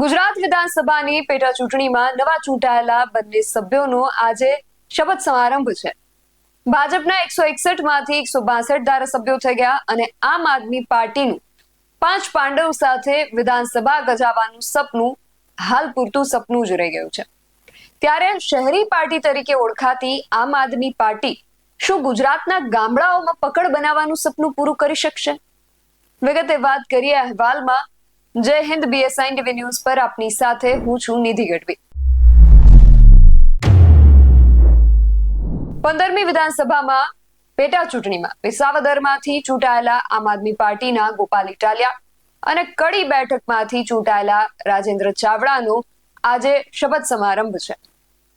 ગુજરાત વિધાનસભાની પેટા ચૂંટણીમાં નવા ચૂંટાયેલા બંને સભ્યોનો આજે શપથ સમારંભ છે. ભાજપના એકસો એકસઠમાંથી એકસો બાસઠ ધારાસભ્યો થઈ ગયા અને આમ આદમી પાર્ટીનું પાંચ પાંડવ સાથે વિધાનસભા ગજાવવાનું સપનું હાલ પૂરતું સપનું જ રહી ગયું છે. ત્યારે શહેરી પાર્ટી તરીકે ઓળખાતી આમ આદમી પાર્ટી શું ગુજરાતના ગામડાઓમાં પકડ બનાવવાનું સપનું પૂરું કરી શકશે? વિગતે વાત કરીએ અહેવાલમાં જય હિન્દ બીએસઆઈ ટીવી ન્યૂઝ પર આપની સાથે હું છું નિધિ ગઢવી. પંદરમી વિધાનસભામાં પેટા ચૂંટણીમાં વિસાવદરમાંથી ચૂંટાયેલા આમ આદમી પાર્ટીના ગોપાલ ઇટાલિયા અને કડી બેઠકમાંથી ચૂંટાયેલા રાજેન્દ્ર ચાવડાનો આજે શપથ સમારંભ છે.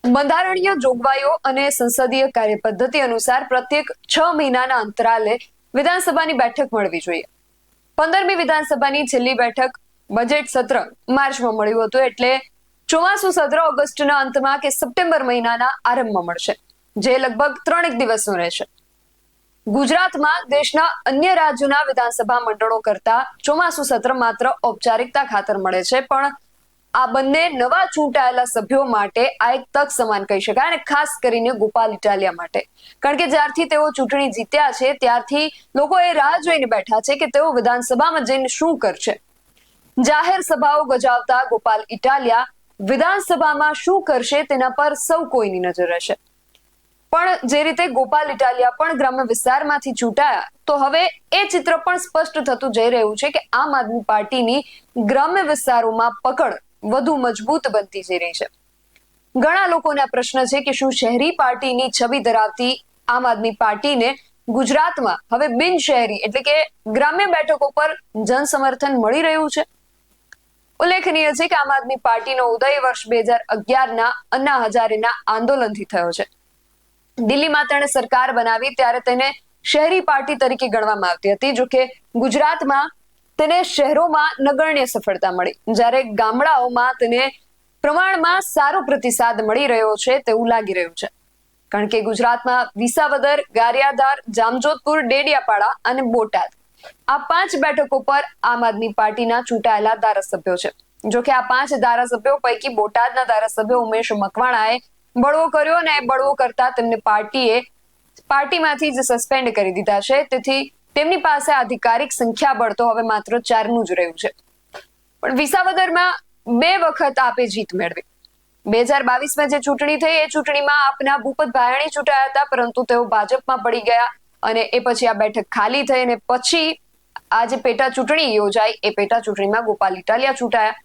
બંધારણીય જોગવાઈઓ અને સંસદીય કાર્યપદ્ધતિ અનુસાર પ્રત્યેક છ મહિનાના અંતરાલે વિધાનસભાની બેઠક મળવી જોઈએ. પંદરમી વિધાનસભાની છેલ્લી બેઠક બજેટ સત્ર માર્ચમાં મળ્યું હતું એટલે ચોમાસું સત્ર ઓગસ્ટના અંતમાં કે સપ્ટેમ્બર મહિનાના આરંભમાં મળશે, જે લગભગ ત્રણેક દિવસનું રહેશે. ગુજરાતમાં દેશના અન્ય રાજ્યોના વિધાનસભા મંડળો કરતા ચોમાસું સત્ર માત્ર ઔપચારિકતા ખાતર મળે છે, પણ આ બંને નવા ચૂંટાયેલા સભ્યો માટે આ એક તક સમાન કહી શકાય અને ખાસ કરીને ગોપાલ ઇટાલિયા માટે. કારણ કે જ્યારથી તેઓ ચૂંટણી જીત્યા છે, ત્યારથી લોકો એ રાહ જોઈને બેઠા છે કે તેઓ વિધાનસભામાં જઈને શું કરશે. જાહેર સભાઓ ગજાવતા ગોપાલ ઇટાલિયા વિધાનસભામાં શું કરશે તેના પર સૌ કોઈની નજર રહેશે. પણ જે રીતે ગોપાલ ઇટાલિયા પણ ગ્રામ્ય વિસ્તારમાંથી ચૂંટાયા, તો હવે એ ચિત્ર પણ સ્પષ્ટ થતું જઈ રહ્યું છે કે આમ આદમી પાર્ટીની ગ્રામ્ય વિસ્તારોમાં પકડ વધુ મજબૂત બનતી જઈ રહી છે. ઘણા લોકોને પ્રશ્ન છે કે શું શહેરી પાર્ટીની છબી ધરાવતી આમ આદમી પાર્ટીને ગુજરાતમાં હવે બિન શહેરી એટલે કે ગ્રામ્ય બેઠકો પર જન સમર્થન મળી રહ્યું છે? ઉલ્લેખનીય છે કે આમ આદમી પાર્ટીનો ઉદય વર્ષ બે હજાર અગિયારના અન્ના હજારેના આંદોલનથી થયો છે. દિલ્હીમાં તેણે સરકાર બનાવી ત્યારે તેને શહેરી પાર્ટી તરીકે ગણવામાં આવતી હતી, જોકે ગુજરાતમાં તેને શહેરોમાં નગણ્ય સફળતા મળી. જ્યારે ગામડાઓમાં તેને પ્રમાણમાં સારો પ્રતિસાદ મળી રહ્યો છે તેવું લાગી રહ્યું છે. કારણ કે ગુજરાતમાં વિસાવદર, ગારિયાધાર, જામજોધપુર, ડેડિયાપાડા અને બોટાદ આ પાંચ બેઠકો પર આમ આદમી પાર્ટીના ચૂંટાયેલા ધારાસભ્યો છે. જો કે આ પાંચ ધારાસભ્યો પૈકી બોટાદના ધારાસભ્ય ઉમેશ મકવાણાએ બળવો કર્યો અને બળવો કરતા તેમને પાર્ટીએ પાર્ટીમાંથી જ સસ્પેન્ડ કરી દીધા છે. તેથી તેમની પાસે આધિકારિક સંખ્યા બળ તો હવે માત્ર ચારનું જ રહ્યું છે. પણ વિસાવદરમાં બે વખત આપે જીત મેળવી. બે હજાર બાવીસમાં જે ચૂંટણી થઈ, એ ચૂંટણીમાં આપના ભૂપત ભાયણી ચૂંટાયા હતા, પરંતુ તેઓ ભાજપમાં પડી ગયા. અને એ પછી આ બેઠક ખાલી થઈ અને પછી આ જે પેટા ચૂંટણી યોજાઈ. એ પેટા ચૂંટણીમાં ગોપાલ ઇટાલિયા ચૂંટાયા.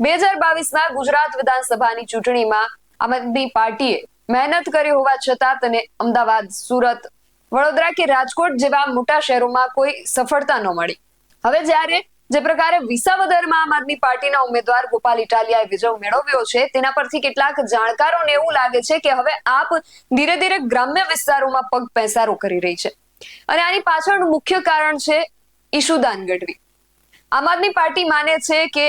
બે હજાર બાવીસમાં ગુજરાત વિધાનસભાની ચૂંટણીમાં આમ આદમી પાર્ટીએ મહેનત કરી હોવા છતાં તેને અમદાવાદ, સુરત, વડોદરા કે રાજકોટ જેવા મોટા શહેરોમાં કોઈ સફળતા ન મળી. હવે જ્યારે જે પ્રકારે વિસાવદરમાં આમ આદમી પાર્ટીના ઉમેદવાર ગોપાલ ઇટાલિયાએ વિજય મેળવ્યો છે, તેના પરથી કેટલાક જાણકારોને એવું લાગે છે કે હવે આપ ધીરે ધીરે ગ્રામ્ય વિસ્તારોમાં પગ પેસારો કરી રહી છે. અને આની પાછળનું મુખ્ય કારણ છે ઈશુદાન ગઢવી. આમ આદમી પાર્ટી માને છે કે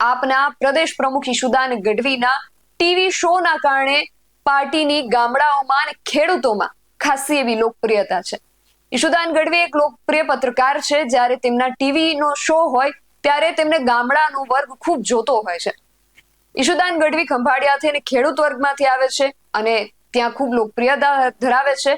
આપના પ્રદેશ પ્રમુખ ઈશુદાન ગઢવીના ટીવી શોના કારણે પાર્ટીની ગામડાઓમાં અને ખેડૂતોમાં ખાસી એવી લોકપ્રિયતા છે. ઈશુદાન ગઢવી એક લોકપ્રિય પત્રકાર છે. જ્યારે તેમના ટીવી નો શો હોય, ત્યારે તેમને ગામડાનો વર્ગ ખૂબ જોતો હોય છે. ઈશુદાન ગઢવી ખંભાળિયાથી અને ખેડૂત વર્ગમાંથી આવે છે અને ત્યાં ખૂબ લોકપ્રિયતા ધરાવે છે.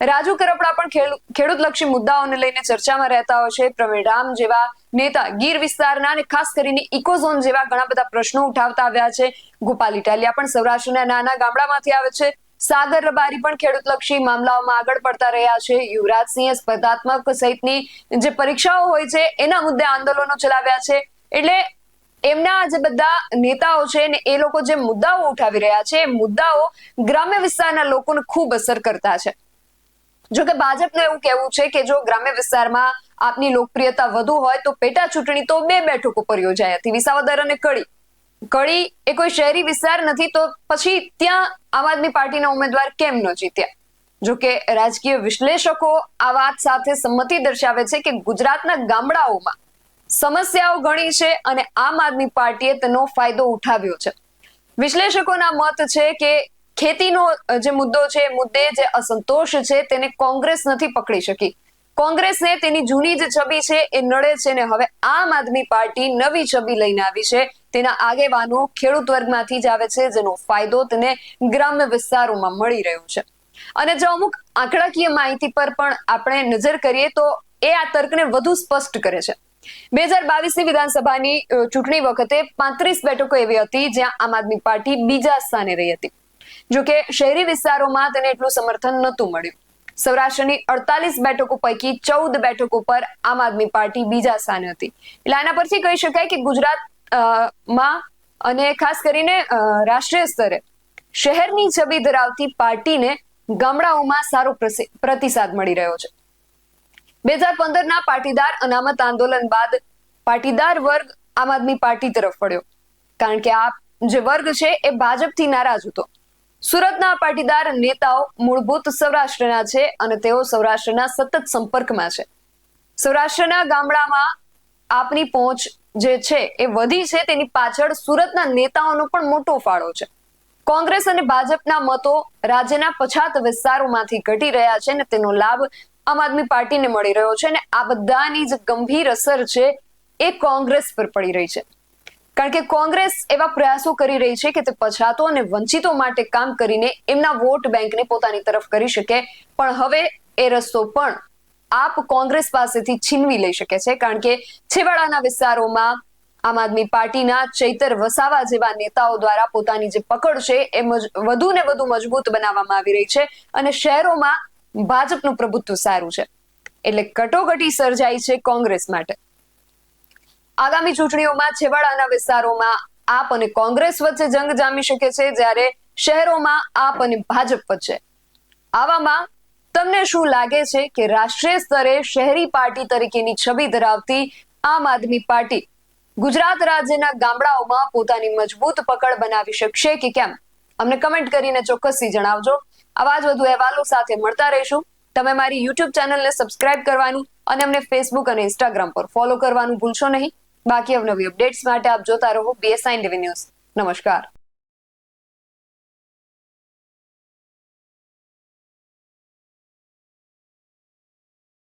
રાજુ કરપડા પણ ખેડૂત લક્ષી મુદ્દાઓને લઈને ચર્ચામાં રહેતા હોય છે. પ્રવીણ રામ જેવા નેતા ગીર વિસ્તારના અને ખાસ કરીને ઇકોઝોન જેવા ઘણા બધા પ્રશ્નો ઉઠાવતા આવ્યા છે. ગોપાલ ઇટાલિયા પણ સૌરાષ્ટ્રના નાના ગામડામાંથી આવે છે. સાગર રબારી પણ ખેડૂતલક્ષી મામલાઓમાં આગળ પડતા રહ્યા છે. યુવરાજસિંહે સ્પર્ધાત્મક સહિતની જે પરીક્ષાઓ હોય છે, એના મુદ્દે આંદોલનો ચલાવ્યા છે. એટલે એમના જે બધા નેતાઓ છે ને, એ લોકો જે મુદ્દાઓ ઉઠાવી રહ્યા છે, એ મુદ્દાઓ ગ્રામ્ય વિસ્તારના લોકોને ખૂબ અસર કરતા છે. જો કે ભાજપનું એવું કહેવું છે કે જો ગ્રામ્ય વિસ્તારમાં આપની લોકપ્રિયતા વધુ હોય તો પેટા ચૂંટણી તો બે બેઠકો પર યોજાઈ હતી વિસાવદર અને કડી કડી એ કોઈ શહેરી વિસ્તાર નથી, તો પછી ત્યાં આમ આદમી પાર્ટીના ઉમેદવાર કેમ ન જીત્યા? જો કે રાજકીય વિશ્લેષકો આ વાત સાથે સંમતિ દર્શાવે છે કે ગુજરાતના ગામડાઓમાં સમસ્યાઓ ઘણી છે અને આમ આદમી પાર્ટીએ તેનો ફાયદો ઉઠાવ્યો છે. વિશ્લેષકોના મત છે કે ખેતીનો જે મુદ્દો છે મુદ્દે જે અસંતોષ છે, તેને કોંગ્રેસ નથી પકડી શકી. કોંગ્રેસને તેની જૂની જે છબી છે, એ નડે છે ને હવે આમ આદમી પાર્ટી નવી છબી લઈને આવી છે. તેના આગેવાનો ખેડૂત વર્ગમાંથી જ આવે છે, જેનો ફાયદો તેને ગ્રામ્ય વિસ્તારોમાં મળી રહ્યો છે. અને જો અમુક આંકડાકીય માહિતી પર પણ આપણે નજર કરીએ તો એ આ તર્કને વધુ સ્પષ્ટ કરે છે. બે હજાર બાવીસની વિધાનસભાની ચૂંટણી વખતે પાંત્રીસ બેઠકો એવી હતી જ્યાં આમ આદમી પાર્ટી બીજા સ્થાને રહી હતી. જો કે શહેરી વિસ્તારોમાં તેને એટલું સમર્થન નહોતું મળ્યું. સૌરાષ્ટ્રની અડતાલીસ બેઠકો પૈકી ચૌદ બેઠકો પર આમ આદમી પાર્ટી બીજા સ્થાને હતી. એટલે આના પરથી કહી શકાય કે ગુજરાત માં અને ખાસ કરીને રાષ્ટ્રીય સ્તરે શહેરની છબી ધરાવતી પાર્ટીને ગામડાઓમાં સારો પ્રતિસાદ મળી રહ્યો છે. બે હજાર પંદરના પાટીદાર અનામત આંદોલન બાદ પાટીદાર વર્ગ આમ આદમી પાર્ટી તરફ વળ્યો. કારણ કે આ જે વર્ગ છે એ ભાજપથી નારાજ હતો. સુરતના પાટીદાર નેતાઓ મૂળભૂત સૌરાષ્ટ્રના છે અને તેઓ સૌરાષ્ટ્રના સતત સંપર્કમાં છે. સૌરાષ્ટ્રના ગામડામાં આપની પહોંચ જે છે એ વધી છે, તેની પાછળ સુરતના નેતાઓનો પણ મોટો ફાળો છે. કોંગ્રેસ અને ભાજપના મતો રાજ્યના પછાત વિસ્તારોમાંથી ઘટી રહ્યા છે અને તેનો લાભ આમ આદમી પાર્ટીને મળી રહ્યો છે અને આ બધાની જે ગંભીર અસર છે એ કોંગ્રેસ પર પડી રહી છે. કારણ કે કોંગ્રેસ એવા પ્રયાસો કરી રહી છે કે તે પછાતો અને વંચિતો માટે કામ કરીને એમના વોટ બેંકને પોતાની તરફ કરી શકે, પણ હવે એ રસ્તો પણ આપ કોંગ્રેસ પાસેથી છીનવી લઈ શકે છે, કારણ કે છેવાડાના વિસ્તારોમાં આમ આદમી પાર્ટીના ચૈતર વસાવા જેવા નેતાઓ દ્વારા પોતાની જે પકડ છે, એ વધુ ને વધુ મજબૂત બનાવવામાં આવી રહી છે અને શહેરોમાં ભાજપનું પ્રભુત્વ સારું છે. એટલે કટોકટી સર્જાઈ છે કોંગ્રેસ માટે. આગામી ચૂંટણીઓમાં છેવાડાના વિસ્તારોમાં આપ અને કોંગ્રેસ વચ્ચે જંગ જામી શકે છે, જ્યારે શહેરોમાં આપ અને ભાજપ વચ્ચે. આવામાં તમને શું લાગે છે કે રાષ્ટ્રીય સ્તરે શહેરી પાર્ટી તરીકેની છબી ધરાવતી આમ આદમી પાર્ટી ગુજરાત રાજ્યના ગામડાઓમાં પોતાની મજબૂત પકડ બનાવી શકશે કે કેમ? અમને કમેન્ટ કરીને ચોક્કસથી જણાવજો. આવા જ વધુ અહેવાલો સાથે મળતા રહીશું. તમે મારી યુટ્યુબ ચેનલને સબસ્ક્રાઇબ કરવાનું અને અમને ફેસબુક અને ઇન્સ્ટાગ્રામ પર ફોલો કરવાનું ભૂલશો નહીં. બાકી અવનવી અપડેટ્સ માટે આપ જોતા રહો બીએસઆઈ ટીવી ન્યૂઝ નમસ્કાર.